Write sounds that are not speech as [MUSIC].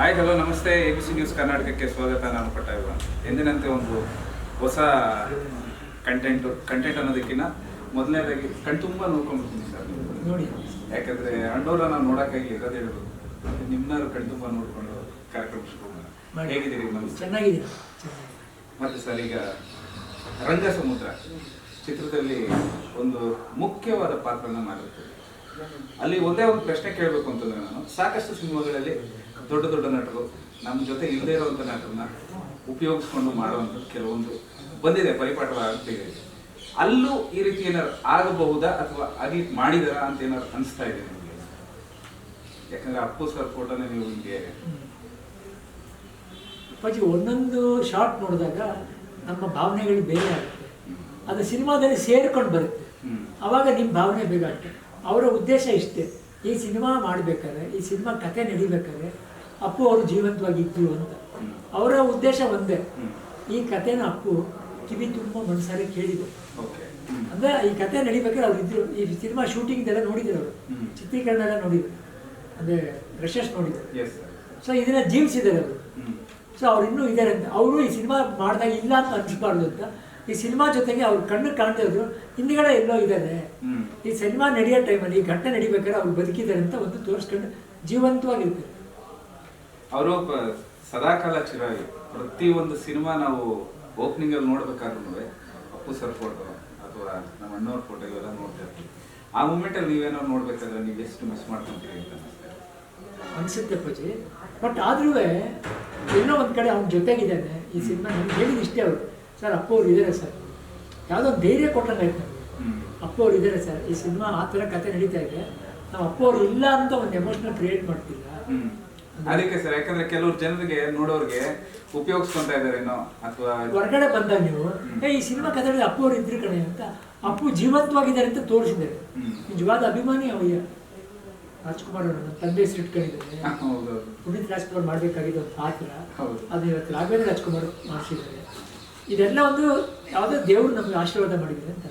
Hi hello ನಮಸ್ತೆ. A B C news ಕರ್ನಾಟಕಕ್ಕೆ ಸ್ವಾಗತ. ನಾನು ಪಟ್ಟಾಯುವ ಎಂದಿನಂತೆ ಒಂದು ಹೊಸ ಕಂಟೆಂಟ್ ಕಂಟೆಂಟ್ ಅನ್ನೋದಕ್ಕಿಂತ ಮೊದಲನೇದಾಗಿ ಕಣ್ತುಂಬ ನೋಡ್ಕೊಂಡ್ಬಿಡ್ತೀನಿ ಸರ್ ನೋಡಿ. ಯಾಕಂದ್ರೆ ಅಣ್ಣವ್ರ ನಾನು ನೋಡೋಕ್ಕಾಗಿ ಇರೋದು ಹೇಳೋದು ನಿಮ್ಮನ್ನ ಕಣ್ತುಂಬ ನೋಡ್ಕೊಂಡು ಕಾರ್ಯಕ್ರಮ ಶುರು. ಹೇಗಿದ್ದೀರಿ? ನಮಸ್ತೆ. ಚೆನ್ನಾಗಿದೆ. ಮತ್ತೆ ಸರ್ ಈಗ ರಂಗ ಸಮುದ್ರ ಚಿತ್ರದಲ್ಲಿ ಒಂದು ಮುಖ್ಯವಾದ ಪಾತ್ರನ ಮಾಡಿರ್ತೀವಿ. ಅಲ್ಲಿ ಒಂದೇ ಒಂದು ಪ್ರಶ್ನೆ ಕೇಳಬೇಕು ಅಂತಂದ್ರೆ ನಾನು. ಸಾಕಷ್ಟು ಸಿನಿಮಾಗಳಲ್ಲಿ ದೊಡ್ಡ ದೊಡ್ಡ ನಟರು ನಮ್ಮ ಜೊತೆ ಇಲ್ಲದೇ ಇರುವಂಥ ನಟರನ್ನ ಉಪಯೋಗಿಸ್ಕೊಂಡು ಮಾಡುವಂಥ ಕೆಲವೊಂದು ಬಂದಿದೆ ಪರಿಪಾಠವಾಗ್ತಿದೆ ಅಲ್ಲೂ ಈ ರೀತಿ ಏನಾದ್ರು ಆಗಬಹುದಾ ಅಥವಾ ಆಗಿ ಮಾಡಿದಾರ ಅಂತ ಏನಾದ್ರು ಅನಿಸ್ತಾ ಇದೆ ನಿಮಗೆ? ಯಾಕಂದ್ರೆ ಅಪ್ಪು ಸರ್ ಫೋಟೋನೇ ನೀವು ನಿಮಗೆ ಅಪ್ಪಾಜಿ ಒಂದೊಂದು ಶಾರ್ಟ್ ನೋಡಿದಾಗ ನಮ್ಮ ಭಾವನೆಗಳು ಬೇರೆ ಆಗುತ್ತೆ ಅದು ಸಿನಿಮಾದಲ್ಲಿ ಸೇರ್ಕೊಂಡು ಬರುತ್ತೆ. ಅವಾಗ ನಿಮ್ಮ ಭಾವನೆ ಬೇಗ ಅವರ ಉದ್ದೇಶ ಇಷ್ಟೇ. ಈ ಸಿನಿಮಾ ಮಾಡಬೇಕಾದ್ರೆ ಈ ಸಿನಿಮಾ ಕತೆ ನಡಿಬೇಕಾದ್ರೆ ಅಪ್ಪು ಅವರು ಜೀವಂತವಾಗಿದ್ದು ಅಂತ. ಅವರ ಉದ್ದೇಶ ಒಂದೇ. ಈ ಕಥೆನ ಅಪ್ಪು ಕಿವಿ ತುಂಬ ಮನಸಾರೆ ಕೇಳಿದ್ರು. ಓಕೆ. ಅಂದ್ರೆ ಈ ಕತೆ ನಡಿಬೇಕಾದ್ರೆ ಅವ್ರು ಇದ್ರು. ಈ ಸಿನಿಮಾ ಶೂಟಿಂಗ್ದೆಲ್ಲ ನೋಡಿದ್ರು ಅವರು. ಚಿತ್ರೀಕರಣ ಎಲ್ಲ ನೋಡಿದ್ರು. ಅಂದ್ರೆ ರಶಸ್ ನೋಡಿದ್ರು. ಸೊ ಇದನ್ನ ಜೀವಿಸಿದ್ದಾರೆ ಅವರು. ಸೊ ಅವ್ರು ಇನ್ನೂ ಇದ್ದಾರೆ ಅಂತ. ಅವರು ಈ ಸಿನಿಮಾ ಮಾಡಿದಾಗ ಇಲ್ಲ ಅಂತ ಅನ್ಸ್ಬಾರ್ದು ಅಂತ. ಈ ಸಿನಿಮಾ ಜೊತೆಗೆ ಅವ್ರ ಕಣ್ಣು ಕಾಣ್ತಾ ಇದ್ರು. ಹಿಂದ್ಗಡೆ ಎಲ್ಲೋ ಇದ್ದಾರೆ. ಈ ಸಿನಿಮಾ ನಡೆಯೋ ಟೈಮಲ್ಲಿ ಈ ಘಟನೆ ನಡಿಬೇಕಾದ್ರೆ ಅವ್ರು ಬದುಕಿದ್ದಾರೆ ಅಂತ ಒಂದು ತೋರಿಸ್ಕೊಂಡು ಜೀವಂತವಾಗಿರ್ತಾರೆ. ಅವರು ಸದಾಕಾಲ ಚಿರಾಗಿ ಪ್ರತಿ ಒಂದು ಸಿನಿಮಾ ನಾವು ಓಪನಿಂಗ್ ಅಲ್ಲಿ ನೋಡ್ಬೇಕಾದ್ರೂ ಅಪ್ಪು ಸರ್ ಫೋಟೋ ಅಥವಾ ನಮ್ಮ ಅಣ್ಣವ್ರ ಫೋಟೋ ಇವೆಲ್ಲ ನೋಡ್ತಾ ಇರ್ತೀವಿ. ಆ ಮೂಮೆಂಟ್ ಅಲ್ಲಿ ನೀವೇನೋ ನೋಡ್ಬೇಕಾದ್ರೆ ನೀವು ಎಷ್ಟು ಮಿಸ್ ಮಾಡ್ಕೊಂತೀರಿ ಅಂತ ಅನಿಸ್ತಾ ಅನಿಸುತ್ತೆ ಪೂಜೆ ಬಟ್ ಆದ್ರೂ ಎಲ್ಲೋ ಒಂದು ಕಡೆ ಅವ್ನ ಜೊತೆಗಿದ್ದಾನೆ. ಈ ಸಿನಿಮಾ ನಮ್ಗೆ ಹೇಳಿದ ಇಷ್ಟೇ ಅವರು ಸರ್ ಅಪ್ಪ ಅವ್ರು ಇದ್ದಾರೆ ಸರ್. ಯಾವುದೋ ಒಂದು ಧೈರ್ಯ ಕೊಟ್ಟಂಗೆ ಆಯ್ತು ನಮ್ಗೆ. ಹ್ಮ್. ಅಪ್ಪು ಅವ್ರು ಇದ್ದಾರೆ ಸರ್. ಈ ಸಿನಿಮಾ ಆ ಥರ ಕತೆ ನಡೀತಾ ಇದೆ. ನಾವು ಅಪ್ಪ ಅವ್ರು ಇಲ್ಲ ಅಂತ ಒಂದು ಎಮೋಷನಲ್ ಕ್ರಿಯೇಟ್ ಮಾಡ್ತಿಲ್ಲ. ಅದಕ್ಕೆ ಸರ್ ಯಾಕಂದ್ರೆ ಕೆಲವ್ರು ಜನರಿಗೆ ನೋಡೋರ್ಗೆ ಉಪಯೋಗಿಸ್ಕೊಂತ ಇದಾರೇನೋ ಅಥವಾ ಹೊರಗಡೆ ಬಂದಾಗ ನೀವು ಏ ಈ ಸಿನಿಮಾ ಕಥೆಗಳಲ್ಲಿ ಅಪ್ಪು ಅವರು ಇದ್ರು ಕಣೆ ಅಂತ ಅಪ್ಪು ಜೀವಂತವಾಗಿದ್ದಾರೆ ಅಂತ ತೋರಿಸಿದ್ದಾರೆ. ನಿಜವಾದ ಅಭಿಮಾನಿ ಅವಯ್ಯ. ರಾಜ್ಕುಮಾರ್ ಅವರು ತಂದೆ ಹೆಸರು ಇಟ್ಕೊಂಡಿದ್ದಾರೆ. [LAUGHS] ಹೌದು ಪುನೀತ್ ರಾಜ್ಕುಮಾರ್ ಮಾಡಬೇಕಾಗಿದ್ದ ಒಂದು ಪಾತ್ರ. ಹೌದು. ಅದು ಇವತ್ತು ರಾಘವೇಂದ್ರ ರಾಜ್ಕುಮಾರ್ ಮಾಡಿಸಿದ್ದಾರೆ. ಇದೆಲ್ಲ ಒಂದು ಯಾವುದೋ ದೇವರು ನಮಗೆ ಆಶೀರ್ವಾದ ಮಾಡಿದ್ದಾರೆ ಅಂತ.